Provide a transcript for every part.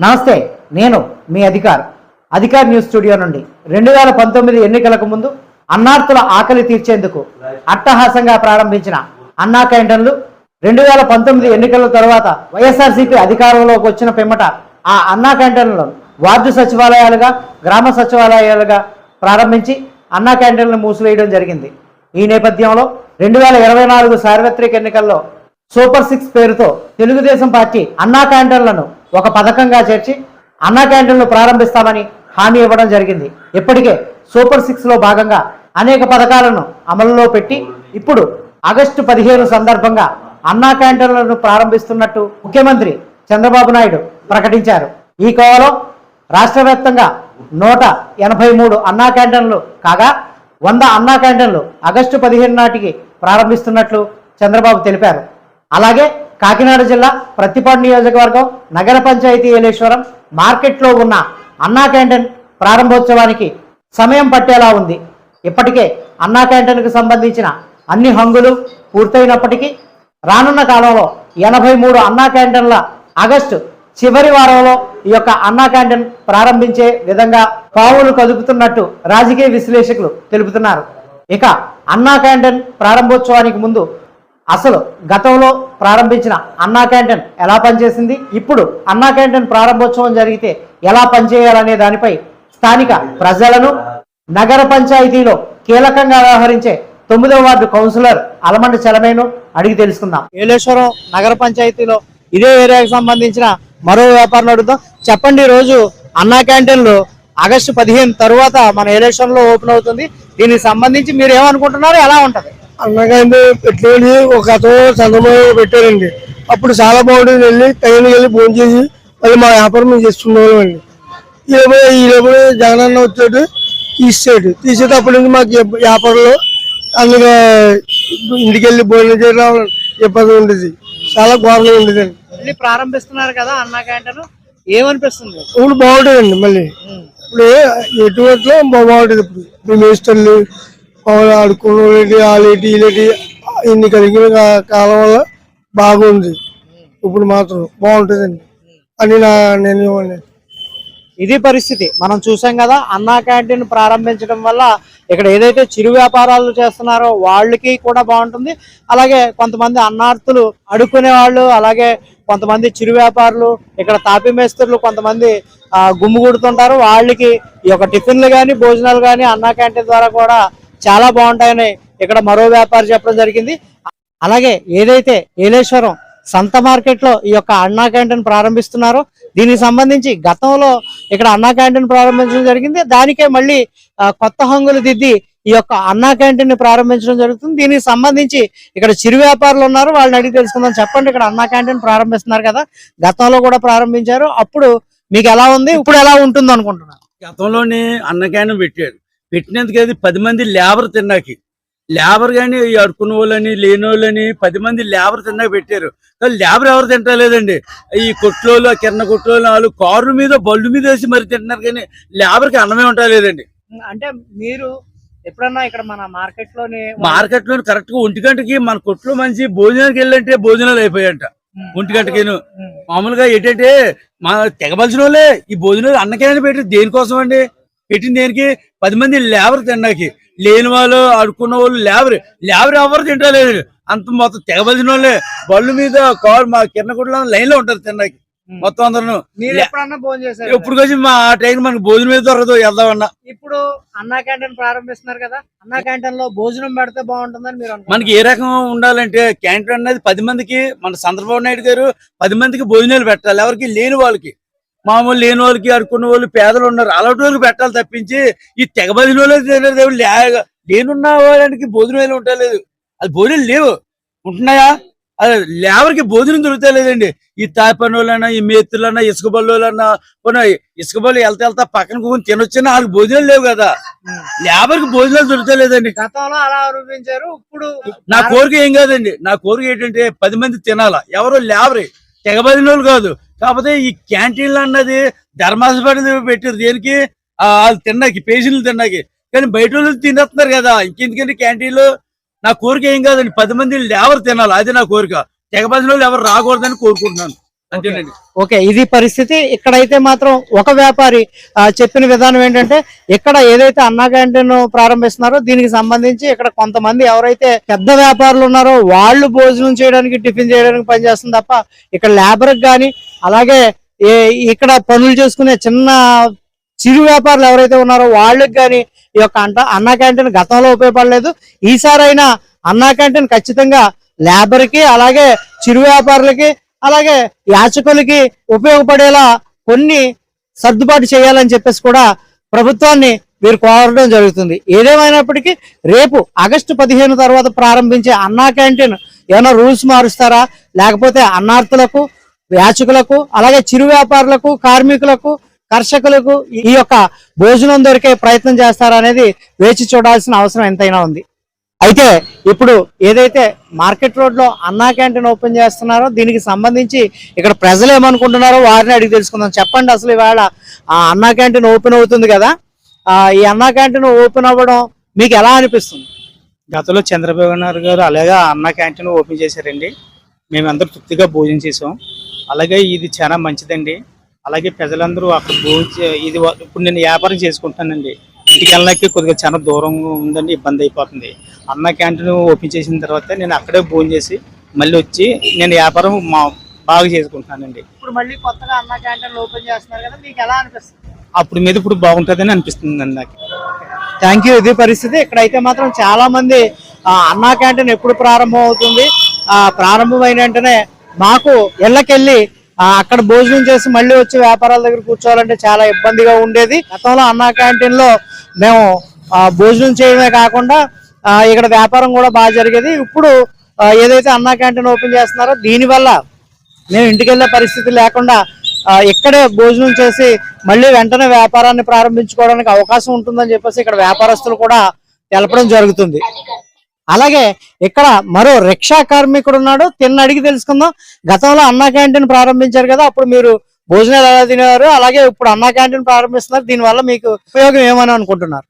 నమస్తే నేను మీ అధికార్ అధికార్ news studio నుండి రెండు వేల పంతొమ్మిది ఎన్నికలకు ముందు అన్నార్తుల ఆకలి తీర్చేందుకు అట్టహాసంగా ప్రారంభించిన అన్నా క్యాంటన్లు రెండు వేల పంతొమ్మిది ఎన్నికల తర్వాత వైఎస్ఆర్సీపీ అధికారంలోకి వచ్చిన పిమ్మట ఆ అన్నా క్యాంటీన్లను వార్డు సచివాలయాలుగా గ్రామ సచివాలయాలుగా ప్రారంభించి అన్నా క్యాంటీన్లను మూసివేయడం జరిగింది. ఈ నేపథ్యంలో రెండు వేల ఇరవై నాలుగు సార్వత్రిక ఎన్నికల్లో సూపర్ సిక్స్ పేరుతో తెలుగుదేశం పార్టీ అన్నా క్యాంటీన్లను ఒక పథకంగా చేర్చి అన్నా క్యాంటీన్లు ప్రారంభిస్తామని హామీ ఇవ్వడం జరిగింది. ఇప్పటికే సూపర్ సిక్స్లో భాగంగా అనేక పథకాలను అమలులో పెట్టి ఇప్పుడు ఆగస్టు పదిహేను సందర్భంగా అన్నా క్యాంటీన్లను ప్రారంభిస్తున్నట్టు ముఖ్యమంత్రి చంద్రబాబు నాయుడు ప్రకటించారు. ఈ కోవలో రాష్ట్ర వ్యాప్తంగా నూట ఎనభై మూడు అన్నా క్యాంటీన్లు కాగా వంద అన్నా క్యాంటీన్లు ఆగస్టు పదిహేను నాటికి ప్రారంభిస్తున్నట్లు చంద్రబాబు తెలిపారు. అలాగే కాకినాడ జిల్లా ప్రతిపాడు నియోజకవర్గం నగర పంచాయతీ ఏలేశ్వరం మార్కెట్లో ఉన్న అన్నా క్యాంటీన్ ప్రారంభోత్సవానికి సమయం పట్టేలా ఉంది. ఇప్పటికే అన్నా క్యాంటీన్కు సంబంధించిన అన్ని హంగులు పూర్తయినప్పటికీ రానున్న కాలంలో ఎనభై మూడు అన్నా క్యాంటీన్ల ఆగస్టు చివరి వారంలో ఈ యొక్క అన్నా క్యాంటీన్ ప్రారంభించే విధంగా పావులు కదుపుతున్నట్టు రాజకీయ విశ్లేషకులు తెలుపుతున్నారు. ఇక అన్నా క్యాంటీన్ ప్రారంభోత్సవానికి ముందు అసలు గతంలో ప్రారంభించిన అన్నా క్యాంటీన్ ఎలా పనిచేసింది? ఇప్పుడు అన్నా క్యాంటీన్ ప్రారంభోత్సవం జరిగితే ఎలా పనిచేయాలనే దానిపై స్థానిక ప్రజలను నగర పంచాయతీలో కీలకంగా వ్యవహరించే తొమ్మిదవ వార్డు కౌన్సిలర్ అలమండి చలమేను అడిగి తెలుసుకుందాం. ఏలేశ్వరం నగర పంచాయతీలో ఇదే ఏరియాకి సంబంధించిన మరో వ్యాపారులు అడుగుతాం చెప్పండి రోజు అన్నా క్యాంటీన్లు ఆగస్టు పదిహేను తరువాత మన ఏలేశ్వరంలో ఓపెన్ అవుతుంది. దీనికి సంబంధించి మీరు ఏమనుకుంటున్నారు? ఎలా ఉంటుంది? అన్నగాండి పెట్టుకొని ఒక అతను చంద్రబాబు పెట్టారండి. అప్పుడు చాలా బాగుంటుంది వెళ్ళి టైంకి వెళ్ళి ఫోన్ చేసి మళ్ళీ మా వ్యాపారం మేము చేసుకునేవాళ్ళం అండి. ఈ లోపల ఈ లోపల జగనన్న వచ్చాడు తీసాడు తీసేటప్పటి నుంచి మాకు వ్యాపారంలో అందులో ఇంటికి వెళ్ళి భోజనం చేయడం ఇబ్బంది ఉండేది. చాలా ఘోరంగా ఉండేదండి మళ్ళీ ప్రారంభిస్తున్నారు కదా అన్నా క్యాంటీన్. ఏమనిపిస్తుంది? ఇప్పుడు బాగుంటుందండి మళ్ళీ. ఇప్పుడు ఎటువంటి బాగుంటుంది ఇప్పుడు మేస్టర్లు మామూలు ఆడుకునేటి వాళ్ళేటి వీళ్ళేటి ఇన్ని కలిగిన కాలం వల్ల బాగుంది. ఇప్పుడు మాత్రం బాగుంటుందండి. అని నా నిర్ణయం ఇది పరిస్థితి. మనం చూసాం కదా అన్నా క్యాంటీన్ ప్రారంభించడం వల్ల ఇక్కడ ఏదైతే చిరు వ్యాపారాలు చేస్తున్నారో వాళ్ళకి కూడా బాగుంటుంది. అలాగే కొంతమంది అన్నార్థులు అడుక్కునే వాళ్ళు అలాగే కొంతమంది చిరు వ్యాపారులు ఇక్కడ తాపి మేస్త్రులు కొంతమంది ఆ, గుమ్మిగూడుతుంటారు వాళ్ళకి ఈ యొక్క టిఫిన్లు కానీ భోజనాలు కానీ అన్నా క్యాంటీన్ ద్వారా కూడా చాలా బాగుంటాయని ఇక్కడ మరో వ్యాపారి చెప్పడం జరిగింది. అలాగే ఏదైతే ఏలేశ్వరం సంత మార్కెట్లో ఈ యొక్క అన్నా క్యాంటీన్ ప్రారంభిస్తున్నారో దీనికి సంబంధించి గతంలో ఇక్కడ అన్నా క్యాంటీన్ ప్రారంభించడం జరిగింది. దానికే మళ్ళీ కొత్త హంగులు దిద్ది ఈ యొక్క అన్నా క్యాంటీన్ని ప్రారంభించడం జరుగుతుంది. దీనికి సంబంధించి ఇక్కడ చిరు వ్యాపారులు ఉన్నారు. వాళ్ళని అడిగి తెలుసుకుందాం. చెప్పండి ఇక్కడ అన్నా క్యాంటీన్ ప్రారంభిస్తున్నారు కదా గతంలో కూడా ప్రారంభించారు. అప్పుడు మీకు ఎలా ఉంది? ఇప్పుడు ఎలా ఉంటుంది అనుకుంటున్నారు గతంలోనే అన్న క్యాంటీన్ పెట్టారు. పెట్టినందుకు అది పది మంది లేబర్ తిన్నాకి. లేబర్ కానీ అడుకున్న వాళ్ళని లేని వాళ్ళని పది మంది లేబర్ తిన్నాక పెట్టారు. కానీ లేబర్ ఎవరు తింటలేదండి. ఈ కొట్లోళ్ళు కిరణ కొట్లోళ్ళు వాళ్ళు కారు మీద బళ్ళు మీద వేసి మరి తింటున్నారు కానీ లేబర్కి అన్నమే ఉంటలేదండి. అంటే మీరు ఎప్పుడన్నా ఇక్కడ మన మార్కెట్లోని మార్కెట్లో కరెక్ట్గా ఒంటి గంటకి మన కొట్లో మంచి భోజనానికి వెళ్ళంటే భోజనాలు అయిపోయాయంట ఒంటి గంటకిను. మామూలుగా ఏంటంటే మా తెగబలిసిన వాళ్ళే. ఈ భోజనాలు అన్నకైనా పెట్టి దేనికోసం అండి పెట్టింది దేనికి? పది మంది లేబర్ తిన్నాకి లేని వాళ్ళు అడుక్కున్న వాళ్ళు లేబర్ లేబర్ ఎవరు తింటలేదు అంత మొత్తం తెగబలిసిన వాళ్ళే. బళ్ళు మీద కారు మా కూడా లైన్లో ఉంటారు తిన్నాకి మొత్తం అందరూ. వచ్చి మా ఆ టైం మనకు భోజనం మీద దొరకదు వెళ్దామన్నా. ఇప్పుడు అన్నా క్యాంటీన్ ప్రారంభిస్తున్నారు కదా అన్నా క్యాంటీన్లో భోజనం పెడితే బాగుంటుందని మీరు. మనకి ఏ రకం ఉండాలంటే క్యాంటీన్ అనేది పది మందికి మన చంద్రబాబు నాయుడు గారు పది మందికి భోజనాలు పెట్టాలి. ఎవరికి? లేని వాళ్ళకి. మామూలు లేని వాళ్ళకి అడుకున్న వాళ్ళు పేదలు ఉన్నారు. అలాంటి వాళ్ళకి పెట్టాలి తప్పించి ఈ తెగబదిన వాళ్ళు లేనున్న వాళ్ళకి భోజనాలు ఉండలేదు అది భోజనాలు లేవు. ఉంటున్నాయా? అది లేబర్కి భోజనం దొరుకుతా లేదండి. ఈ తాపని వాళ్ళన్నా ఈ మేత్రులన్నా ఇసుక పోనీ ఇసుక బళ్ళు వెళ్తా వెళ్తా పక్కన కూర్చొని తినొచ్చినా వాళ్ళకి భోజనాలు లేవు కదా. లేబర్కి భోజనాలు దొరుకుతా లేదండి. గతంలో అలా ఇప్పుడు నా కోరిక ఏం కాదండి. నా కోరిక ఏంటంటే పది మంది తినాలా. ఎవరో లేబరే తెగబడిన వాళ్ళు కాదు. కాకపోతే ఈ క్యాంటీన్లు అన్నది ధర్మాసపడి పెట్టారు దేనికి? ఆ, వాళ్ళు తిన్నాకి పేషెంట్లు తిన్నాకి కానీ బయట వాళ్ళు తినేస్తున్నారు కదా. ఇంకెందుకంటే క్యాంటీన్లో? నా కోరిక ఏం కాదండి. పది మంది లేబర్ తినాలి. అది నా కోరిక. తెగబడిన వాళ్ళు ఎవరు రాకూడదని కోరుకుంటున్నాను. ఓకే. ఇది పరిస్థితి. ఇక్కడైతే మాత్రం ఒక వ్యాపారి చెప్పిన విధానం ఏంటంటే ఇక్కడ ఏదైతే అన్నా క్యాంటీన్ ప్రారంభిస్తున్నారో దీనికి సంబంధించి ఇక్కడ కొంతమంది ఎవరైతే పెద్ద వ్యాపారులు ఉన్నారో వాళ్ళు భోజనం చేయడానికి టిఫిన్ చేయడానికి పనిచేస్తుంది తప్ప ఇక్కడ లేబర్ కానీ అలాగే ఇక్కడ పనులు చేసుకునే చిన్న చిరు వ్యాపారులు ఎవరైతే ఉన్నారో వాళ్ళకి కానీ ఈ యొక్క అంట అన్నా క్యాంటీన్ గతంలో ఉపయోగపడలేదు. ఈసారైనా అన్నా క్యాంటీన్ ఖచ్చితంగా లేబర్కి అలాగే చిరు వ్యాపారులకి అలాగే యాచకులకి ఉపయోగపడేలా కొన్ని సర్దుబాటు చేయాలని చెప్పేసి కూడా ప్రభుత్వాన్ని వీరు కోరడం జరుగుతుంది. ఏదేమైనప్పటికీ రేపు ఆగస్టు పదిహేను తర్వాత ప్రారంభించే అన్నా క్యాంటీన్ ఏమైనా రూల్స్ మారుస్తారా? లేకపోతే అన్నార్థులకు యాచకులకు అలాగే చిరు వ్యాపారులకు కార్మికులకు కర్షకులకు ఈ యొక్క భోజనం దొరికే ప్రయత్నం చేస్తారా అనేది వేచి చూడాల్సిన అవసరం ఎంతైనా ఉంది. అయితే ఇప్పుడు ఏదైతే మార్కెట్ రోడ్లో అన్నా క్యాంటీన్ ఓపెన్ చేస్తున్నారో దీనికి సంబంధించి ఇక్కడ ప్రజలు ఏమనుకుంటున్నారో వారిని అడిగి తెలుసుకుందాం. చెప్పండి అసలు ఇవాళ ఆ అన్నా క్యాంటీన్ ఓపెన్ అవుతుంది కదా ఈ అన్నా క్యాంటీన్ ఓపెన్ అవ్వడం మీకు ఎలా అనిపిస్తుంది? గతంలో చంద్రబాబు నాయుడు గారు అలాగే అన్న క్యాంటీన్ ఓపెన్ చేశారండి. మేమందరూ తృప్తిగా భోజనం చేసాం అలాగే ఇది చాలా మంచిదండి. అలాగే ప్రజలందరూ అక్కడ భోజనం ఇది ఇప్పుడు నేను వ్యాపారం చేసుకుంటానండి ఇంటికి వెళ్ళడానికి కొద్దిగా చాలా దూరం ఉందండి ఇబ్బంది అయిపోతుంది. అన్న క్యాంటీన్ ఓపెన్ చేసిన తర్వాత నేను అక్కడే భోజనం చేసి మళ్ళీ వచ్చి నేను వ్యాపారం మా బాగా చేసుకుంటున్నానండి. ఇప్పుడు మళ్ళీ కొత్తగా అన్నా క్యాంటీన్ ఓపెన్ చేస్తున్నారు కదా మీకు ఎలా అనిపిస్తుంది? అప్పుడు మీద ఇప్పుడు బాగుంటుందని అనిపిస్తుంది నాకు. థ్యాంక్ యూ ఇది పరిస్థితి. ఇక్కడైతే మాత్రం చాలా మంది అన్నా క్యాంటీన్ ఎప్పుడు ప్రారంభం అవుతుంది? ఆ ప్రారంభమైన వెంటనే మాకు ఇళ్ళకెళ్ళి అక్కడ భోజనం చేసి మళ్ళీ వచ్చి వ్యాపారాల దగ్గర కూర్చోవాలంటే చాలా ఇబ్బందిగా ఉండేది. గతంలో అన్నా క్యాంటీన్లో మేము భోజనం చేయడమే కాకుండా ఇక్కడ వ్యాపారం కూడా బాగా జరిగేది. ఇప్పుడు ఏదైతే అన్నా క్యాంటీన్ ఓపెన్ చేస్తున్నారో దీనివల్ల మేము ఇంటికి వెళ్ళే పరిస్థితి లేకుండా ఇక్కడే భోజనం చేసి మళ్ళీ వెంటనే వ్యాపారాన్ని ప్రారంభించుకోవడానికి అవకాశం ఉంటుందని చెప్పేసి ఇక్కడ వ్యాపారస్తులు కూడా తెలపడం జరుగుతుంది. అలాగే ఇక్కడ మరో రిక్షా కార్మికుడు ఉన్నాడు. తిన్న అడిగి తెలుసుకుందాం. గతంలో అన్నా క్యాంటీన్ ప్రారంభించారు కదా అప్పుడు మీరు భోజనాలు ఎలా తినేవారు? అలాగే ఇప్పుడు అన్నా క్యాంటీన్ ప్రారంభిస్తున్నారు. దీనివల్ల మీకు ఉపయోగం ఏమని అనుకుంటున్నారు?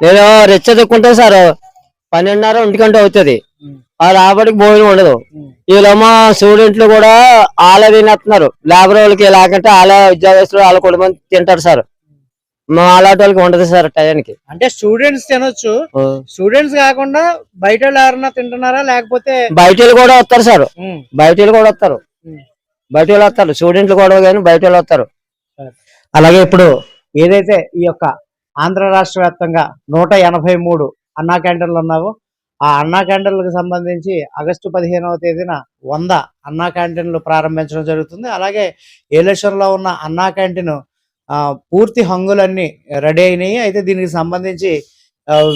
నేను రెచ్చ చెక్కుంటే సార్ పన్నెండున్నర ఒంటిగంట అవుతుంది. ఆ రాబడికి భోజనం ఉండదు. వీళ్ళేమో స్టూడెంట్లు కూడా ఆలే తినేస్తున్నారు లేబర్ వాళ్ళకి లేకుంటే ఆలే ఉద్యోగస్తులు వాళ్ళ కుటుంబం తింటారు సార్. మా అలాంటి వాళ్ళకి ఉండదు సార్ టయానికి. అంటే స్టూడెంట్స్ తినొచ్చు. స్టూడెంట్స్ కాకుండా బయట ఎవరన్నా తింటున్నారా? లేకపోతే బయట కూడా వస్తారు సార్. బయట కూడా వస్తారు. బయట వస్తారు. స్టూడెంట్లు కూడా కానీ బయట వస్తారు. అలాగే ఇప్పుడు ఏదైతే ఈ యొక్క ఆంధ్ర రాష్ట్ర వ్యాప్తంగా నూట ఎనభై మూడు అన్నా క్యాంటీన్లు ఉన్నావో ఆ అన్నా క్యాంటీన్లకు సంబంధించి ఆగస్టు పదిహేనవ తేదీన వంద అన్నా క్యాంటీన్లు ప్రారంభించడం జరుగుతుంది. అలాగే ఏలేశ్వరంలో ఉన్న అన్నా క్యాంటీన్ పూర్తి హంగులన్నీ రెడీ అయినాయి. అయితే దీనికి సంబంధించి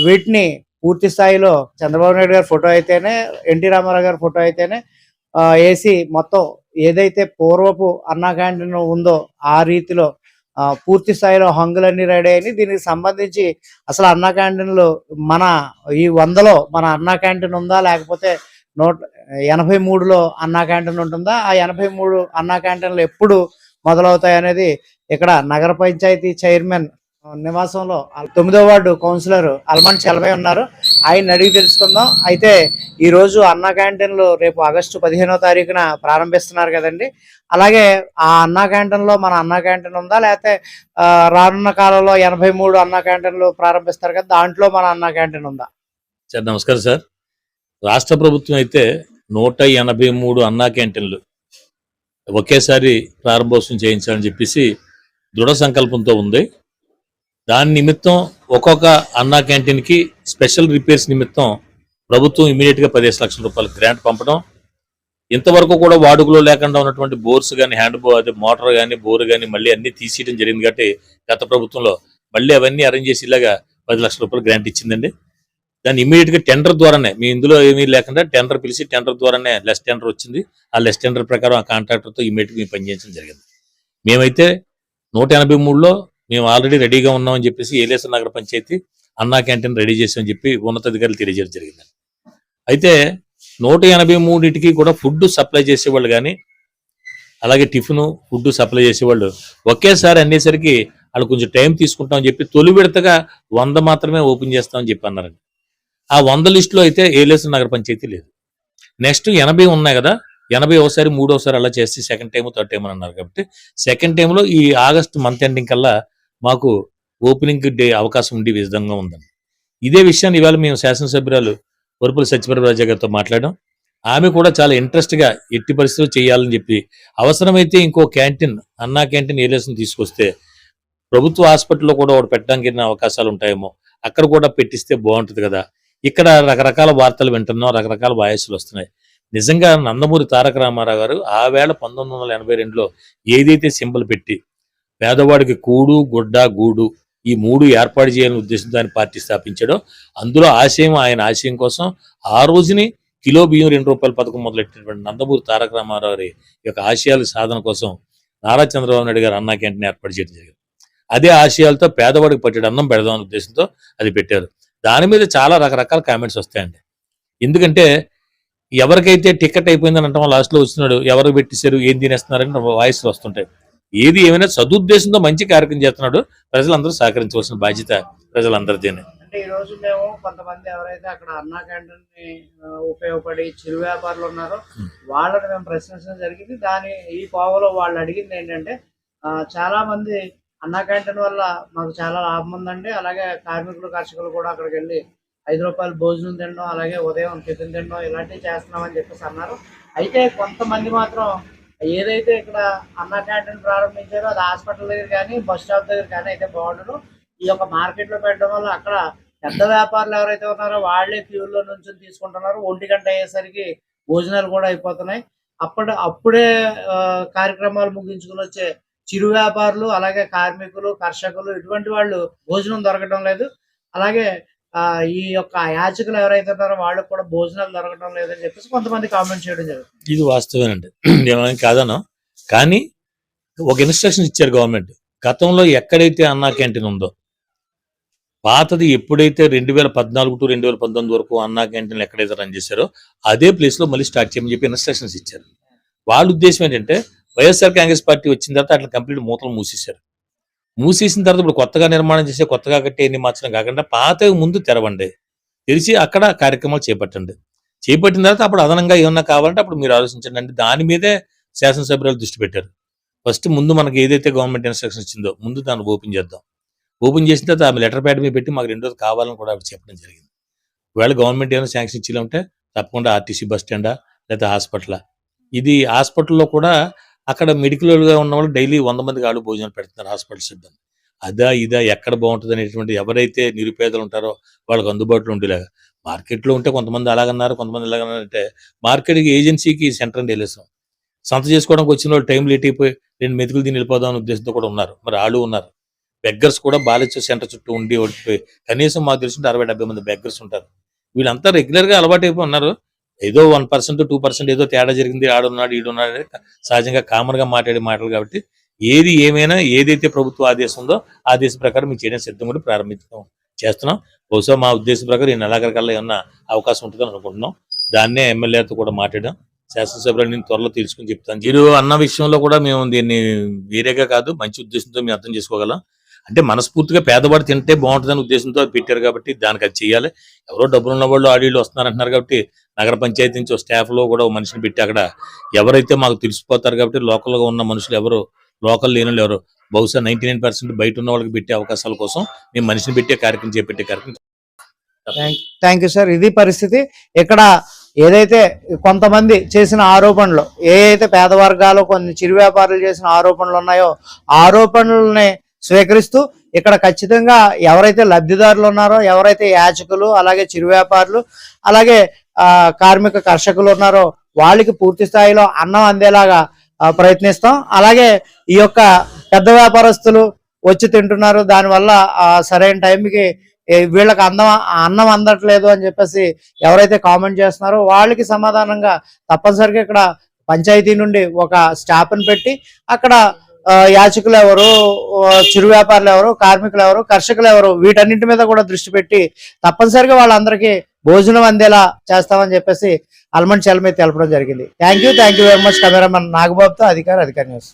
వీటిని పూర్తి స్థాయిలో చంద్రబాబు నాయుడు గారి ఫోటో అయితేనే ఎన్టీ రామారావు గారి ఫోటో అయితేనే ఏసీ వేసి మొత్తం ఏదైతే పూర్వపు అన్నా క్యాంటీన్ ఉందో ఆ రీతిలో పూర్తి స్థాయిలో హంగులన్నీ రెడీ అయినాయి. దీనికి సంబంధించి అసలు అన్నా క్యాంటీన్లు మన ఈ వందలో మన అన్నా క్యాంటీన్ ఉందా లేకపోతే నూట ఎనభై మూడులో అన్నా క్యాంటీన్ ఉంటుందా? ఆ ఎనభై మూడు అన్నా క్యాంటీన్లు ఎప్పుడు మొదలవుతాయి అనేది ఇక్కడ నగర పంచాయతీ చైర్మన్ నివాసంలో తొమ్మిదో వార్డు కౌన్సిలర్ అల్మాన్ చెలబై ఉన్నారు. ఆయన అడిగి తెలుసుకుందాం. అయితే ఈ రోజు అన్నా క్యాంటీన్లు రేపు ఆగస్టు పదిహేనో తారీఖున ప్రారంభిస్తున్నారు కదండి. అలాగే ఆ అన్నా క్యాంటీన్లో మన అన్నా క్యాంటీన్ ఉందా? లేకపోతే రానున్న కాలంలో ఎనభై మూడు అన్నా క్యాంటీన్లు ప్రారంభిస్తారు కదా దాంట్లో మన అన్నా క్యాంటీన్ ఉందా? సార్ నమస్కారం సార్. రాష్ట్ర ప్రభుత్వం అయితే నూట ఎనభై మూడు అన్నా క్యాంటీన్లు ఒకేసారి ప్రారంభోత్సవం చేయించాలని చెప్పేసి దృఢ సంకల్పంతో ఉంది. దాని నిమిత్తం ఒక్కొక్క అన్నా క్యాంటీన్కి స్పెషల్ రిపేర్స్ నిమిత్తం ప్రభుత్వం ఇమీడియట్గా పదిహేను లక్షల రూపాయలు గ్రాంట్ పంపడం. ఇంతవరకు కూడా వాడుకలో లేకుండా ఉన్నటువంటి బోర్స్ కానీ హ్యాండ్ బో అదే మోటార్ కానీ బోర్ కానీ మళ్ళీ అన్ని తీసేయడం జరిగింది కాబట్టి గత ప్రభుత్వంలో మళ్ళీ అవన్నీ అరేంజ్ చేసి ఇలాగా పది లక్షల రూపాయలు గ్రాంట్ ఇచ్చిందండి. దాన్ని ఇమీడియట్గా టెండర్ ద్వారానే మీ ఇందులో ఏమీ లేకుండా టెండర్ పిలిచి టెండర్ ద్వారానే లెస్ టెండర్ వచ్చింది. ఆ లెస్ టెండర్ ప్రకారం ఆ కాంట్రాక్టర్తో ఇమీడియట్గా మేము పనిచేయడం జరిగింది. మేమైతే నూట ఎనభై మూడులో మేము ఆల్రెడీ రెడీగా ఉన్నామని చెప్పేసి ఏలేశ్వర నగర పంచాయతీ అన్నా క్యాంటీన్ రెడీ చేసామని చెప్పి ఉన్నతాధికారులు తెలియజేయడం జరిగింది. అయితే నూట ఎనభై మూడింటికి కూడా ఫుడ్ సప్లై చేసేవాళ్ళు కానీ అలాగే టిఫిన్ ఫుడ్ సప్లై చేసేవాళ్ళు ఒకేసారి అనేసరికి వాళ్ళు కొంచెం టైం తీసుకుంటామని చెప్పి తొలి విడతగా వంద మాత్రమే ఓపెన్ చేస్తామని చెప్పి అన్నారండి. ఆ వంద లిస్టులో అయితే ఏలేశ్వర నగర పంచాయతీ లేదు. నెక్స్ట్ ఎనభై ఉన్నాయి కదా ఎనభై ఒకసారి మూడోసారి అలా చేస్తే సెకండ్ టైం థర్డ్ టైం అని అన్నారు కాబట్టి సెకండ్ టైంలో ఈ ఆగస్ట్ మంత్ ఎండింగ్ కల్లా మాకు ఓపెనింగ్ డే అవకాశం ఉండే విధంగా ఉందండి. ఇదే విషయాన్ని ఇవాళ మేము శాసనసభ్యురాలు వరుపుల సత్యప్రభ గారితో మాట్లాడడం ఆమె కూడా చాలా ఇంట్రెస్ట్గా ఎట్టి పరిస్థితులు చేయాలని చెప్పి అవసరమైతే ఇంకో క్యాంటీన్ అన్నా క్యాంటీన్ ఏరియాస్ని తీసుకొస్తే ప్రభుత్వ హాస్పిటల్లో కూడా ఒకటి పెట్టడానికి అవకాశాలు ఉంటాయేమో అక్కడ కూడా పెట్టిస్తే బాగుంటుంది కదా. ఇక్కడ రకరకాల వార్తలు వింటున్నాం రకరకాల వాయసులు వస్తున్నాయి. నిజంగా నందమూరి తారక రామారావు గారు ఆ వేళ పంతొమ్మిది వందల ఎనభై రెండులో ఏదైతే సింబల్ పెట్టి పేదవాడికి కూడు గుడ్డ గూడు ఈ మూడు ఏర్పాటు చేయాలని ఉద్దేశంతో ఆయన పార్టీ స్థాపించాడో అందులో ఆశయం ఆయన ఆశయం కోసం ఆ రోజుని కిలో బియ్యం రెండు రూపాయల పథకం మొదలెట్టినటువంటి నందమూరి తారక రామారావు గారి యొక్క ఆశయాల సాధన కోసం నారా చంద్రబాబు నాయుడు గారు అన్నా క్యాంటీన్ ఏర్పాటు చేయడం జరిగింది. అదే ఆశయాలతో పేదవాడికి పట్టేడు అన్నం పెడదాం అనే ఉద్దేశంతో అది పెట్టారు. దాని మీద చాలా రకరకాల కామెంట్స్ వస్తాయండి. ఎందుకంటే ఎవరికైతే టికెట్ అయిపోయిందని అంటాం లాస్ట్లో వస్తున్నాడు ఎవరు పెట్టేశారు ఏం తినేస్తున్నారని వాయిస్ వస్తుంటాయి. ఏది ఏమైనా సదుద్దేశంతో మంచి కార్యక్రమం చేస్తున్నాడు ప్రజలందరూ సహకరించవలసిన బాధ్యత ప్రజలందరిదేనే. అంటే ఈ రోజు మేము కొంతమంది ఎవరైతే అక్కడ అన్నా క్యాంటీన్ని ఉపయోగపడి చిరు వ్యాపారులు ఉన్నారో వాళ్ళని మేము ప్రశ్నించడం జరిగింది. దాని ఈ కోవలో వాళ్ళు అడిగింది ఏంటంటే చాలా మంది అన్నా క్యాంటీన్ వల్ల మాకు చాలా లాభం ఉందండి. అలాగే కార్మికులు కర్షకులు కూడా అక్కడికి వెళ్ళి ఐదు రూపాయలు భోజనం తినడం అలాగే ఉదయం టిఫిన్ తినడం ఇలాంటివి చేస్తున్నామని చెప్పేసి అన్నారు. అయితే కొంతమంది మాత్రం ఏదైతే ఇక్కడ అన్న క్యాంటీన్ ప్రారంభించారో అది హాస్పిటల్ దగ్గర కానీ బస్ స్టాప్ దగ్గర కానీ అయితే బాగుండదు. ఈ యొక్క మార్కెట్లో పెట్టడం వల్ల అక్కడ పెద్ద వ్యాపారులు ఎవరైతే ఉన్నారో వాళ్ళే క్యూలో నుంచి తీసుకుంటున్నారు. ఒంటి గంట అయ్యేసరికి భోజనాలు కూడా అయిపోతున్నాయి. అప్పటి అప్పుడే ఆ, కార్యక్రమాలు ముగించుకుని వచ్చే చిరు వ్యాపారులు అలాగే కార్మికులు కర్షకులు ఇటువంటి వాళ్ళు భోజనం దొరకడం లేదు. అలాగే ఈ యొక్క యాచకులు ఎవరైతే ఉన్నారో వాళ్ళకి కూడా భోజనాలు దొరకడం లేదని చెప్పేసి కొంతమంది కామెంట్ చేయడం జరుగుతుంది. ఇది వాస్తవేనండి. ఏమైనా కాదనో కానీ ఒక ఇన్స్ట్రక్షన్ ఇచ్చారు గవర్నమెంట్ గతంలో ఎక్కడైతే అన్నా క్యాంటీన్ ఉందో పాతది ఎప్పుడైతే రెండు వేల పద్నాలుగు టు రెండు వేల పంతొమ్మిది వరకు అన్నా క్యాంటీన్లు ఎక్కడైతే రన్ చేశారో అదే ప్లేస్లో మళ్ళీ స్టార్ట్ చేయమని చెప్పి ఇన్స్ట్రక్షన్స్ ఇచ్చారు. వాళ్ళ ఉద్దేశం ఏంటంటే వైఎస్ఆర్ కాంగ్రెస్ పార్టీ వచ్చిన తర్వాత అట్లా కంప్లీట్ మూతలు మూసేశారు. మూసేసిన తర్వాత ఇప్పుడు కొత్తగా నిర్మాణం చేసే కొత్తగా కట్టే ఎన్ని మార్చడం కాకుండా పాత ముందు తెరవండి. తెరిచి అక్కడ కార్యక్రమాలు చేపట్టండి. చేపట్టిన తర్వాత అప్పుడు అదనంగా ఏమన్నా కావాలంటే అప్పుడు మీరు ఆలోచించండి. అంటే దాని మీదే శాసనసభ్యులు దృష్టి పెట్టారు. ఫస్ట్ ముందు మనకి ఏదైతే గవర్నమెంట్ ఇన్స్ట్రక్షన్ ఇచ్చిందో ముందు దాన్ని ఓపెన్ చేద్దాం. ఓపెన్ చేసిన తర్వాత ఆమె లెటర్ ప్యాడ్ మీద పెట్టి మాకు రెండు రోజులు కావాలని కూడా చెప్పడం జరిగింది. ఒకవేళ గవర్నమెంట్ ఏమైనా శాంక్షన్ ఇచ్చేలా ఉంటే తప్పకుండా ఆర్టీసీ బస్ స్టాండా లేకపోతే హాస్పిటల్. ఇది హాస్పిటల్లో కూడా అక్కడ మెడికల్గా ఉన్న వాళ్ళు డైలీ వంద మంది కాళ్ళు భోజనాలు పెడుతున్నారు హాస్పిటల్ సిబ్బంది. అదా ఇదా ఎక్కడ బాగుంటుంది అనేటువంటి ఎవరైతే నిరుపేదలు ఉంటారో వాళ్ళకి అందుబాటులో ఉండేలాగా. మార్కెట్లో ఉంటే కొంతమంది అలాగన్నారు కొంతమంది ఇలాగన్నారు అంటే మార్కెట్కి ఏజెన్సీకి సెంటర్ అని తెలిసాం సంత చేసుకోవడానికి వచ్చిన వాళ్ళు టైం లేట్ అయిపోయి రెండు మెతుకులు దీన్ని వెళ్ళిపోదాం అనే ఉద్దేశంతో కూడా ఉన్నారు. మరి వాళ్ళు ఉన్నారు. బెగ్గర్స్ కూడా బాలిచ్చే సెంటర్ చుట్టూ ఉండి ఓడిపోయి కనీసం మాకు తెలిసి అరవై డెబ్బై మంది బెగ్గర్స్ ఉంటారు. వీళ్ళంతా రెగ్యులర్గా అలవాటు అయిపోయి ఉన్నారు. ఏదో వన్ పర్సెంట్ టూ పర్సెంట్ ఏదో తేడా జరిగింది ఆడున్నాడు ఈడున్నాడు అనేది సహజంగా కామన్గా మాట్లాడే మాటలు కాబట్టి ఏది ఏమైనా ఏదైతే ప్రభుత్వ ఆదేశం ఉందో ఆదేశం ప్రకారం మీ చేయడం సిద్ధం కూడా ప్రారంభించడం చేస్తున్నాం. బహుశా మా ఉద్దేశం ప్రకారం ఈ నెలాఖరికల్లా ఏమన్నా అవకాశం ఉంటుందని అనుకుంటున్నాం. దాన్నే ఎమ్మెల్యేతో కూడా మాట్లాడాం. శాసనసభలో నేను త్వరలో తెలుసుకుని చెప్తాను. మీరు అన్న విషయంలో కూడా మేము దీన్ని వేరేగా కాదు మంచి ఉద్దేశంతో మేము అర్థం చేసుకోగలం. అంటే మనస్ఫూర్తిగా పేదవాడు తింటే బాగుంటుందని ఉద్దేశంతో అది పెట్టారు కాబట్టి దానికి అది చేయాలి. ఎవరో డబ్బులు ఉన్న వాళ్ళు ఆడీళ్ళు వస్తున్నారు అంటున్నారు కాబట్టి నగర పంచాయతీ నుంచి స్టాఫ్లో కూడా మనిషిని పెట్టి అక్కడ ఎవరైతే మాకు తెలిసిపోతారు కాబట్టి లోకల్గా ఉన్న మనుషులు ఎవరు లోకల్ లేని ఎవరు బహుశా నైన్టీ నైన్ పర్సెంట్ బయట ఉన్న వాళ్ళకి పెట్టే అవకాశాల కోసం మేము మనిషిని పెట్టే కార్యక్రమం చేపట్టే కార్యక్రమం థ్యాంక్ యూ సార్ ఇది పరిస్థితి. ఇక్కడ ఏదైతే కొంతమంది చేసిన ఆరోపణలు ఏదైతే పేద వర్గాలు కొన్ని చిరు వ్యాపారులు చేసిన ఆరోపణలు ఉన్నాయో ఆరోపణలని స్వీకరిస్తూ ఇక్కడ ఖచ్చితంగా ఎవరైతే లబ్ధిదారులు ఉన్నారో ఎవరైతే యాచకులు అలాగే చిరు వ్యాపారులు అలాగే కార్మిక కర్షకులు ఉన్నారో వాళ్ళకి పూర్తి స్థాయిలో అన్నం అందేలాగా ప్రయత్నిస్తాం. అలాగే ఈ యొక్క పెద్ద వ్యాపారస్తులు వచ్చి తింటున్నారు. దానివల్ల సరైన టైంకి వీళ్ళకి అందం అన్నం అందట్లేదు అని చెప్పేసి ఎవరైతే కామెంట్ చేస్తున్నారో వాళ్ళకి సమాధానంగా తప్పనిసరిగా ఇక్కడ పంచాయతీ నుండి ఒక స్టాఫ్ని పెట్టి అక్కడ యాచకులు ఎవరు చిరు వ్యాపారులు ఎవరు కార్మికులు ఎవరు కర్షకులు ఎవరు వీటన్నింటి మీద కూడా దృష్టి పెట్టి తప్పనిసరిగా వాళ్ళందరికీ భోజనం అందేలా చేస్తామని చెప్పేసి అల్మండ్ చల్మే తెలపడం జరిగింది. Thank you thank you very much cameraman నాగబాబుతో అధికారి అధికారి న్యూస్.